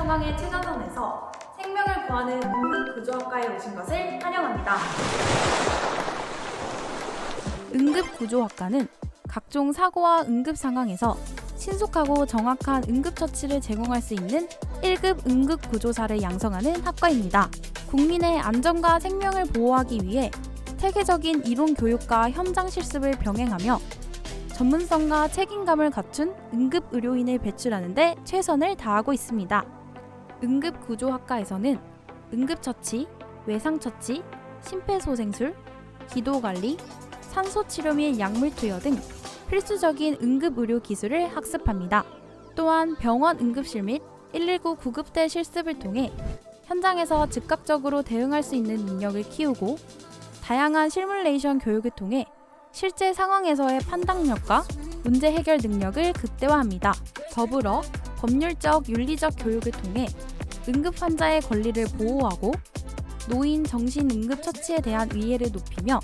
상황의 최전선에서 생명을 구하는 응급구조학과에 오신 것을 환영합니다. 응급구조학과는 각종 사고와 응급 상황에서 신속하고 정확한 응급처치를 제공할 수 있는 1급 응급구조사를 양성하는 학과입니다. 국민의 안전과 생명을 보호하기 위해 체계적인 이론 교육과 현장 실습을 병행하며 전문성과 책임감을 갖춘 응급 의료인을 배출하는 데 최선을 다하고 있습니다. 응급구조학과에서는 응급처치, 외상처치, 심폐소생술, 기도관리, 산소치료 및 약물 투여 등 필수적인 응급의료 기술을 학습합니다. 또한 병원 응급실 및 119 구급대 실습을 통해 현장에서 즉각적으로 대응할 수 있는 능력을 키우고 다양한 실뮬레이션 교육을 통해 실제 상황에서의 판단력과 문제 해결 능력을 극대화합니다. 더불어 법률적, 윤리적 교육을 통해 응급 환자의 권리를 보호하고 노인 정신 응급 처치에 대한 이해를 높이며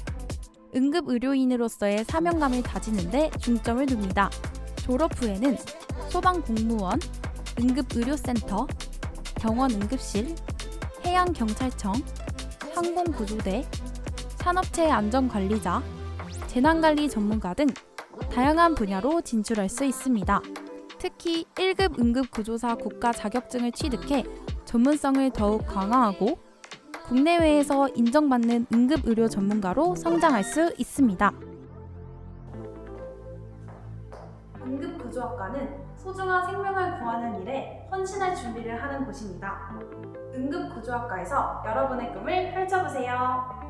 응급 의료인으로서의 사명감을 다지는데 중점을 둡니다. 졸업 후에는 소방 공무원, 응급 의료센터, 병원 응급실, 해양 경찰청, 항공 구조대, 산업체 안전 관리자, 재난 관리 전문가 등 다양한 분야로 진출할 수 있습니다. 특히 1급 응급 구조사 국가 자격증을 취득해 전문성을 더욱 강화하고 국내외에서 인정받는 응급의료 전문가로 성장할 수 있습니다. 응급구조학과는 소중한 생명을 구하는 일에 헌신할 준비를 하는 곳입니다. 응급구조학과에서 여러분의 꿈을 펼쳐보세요.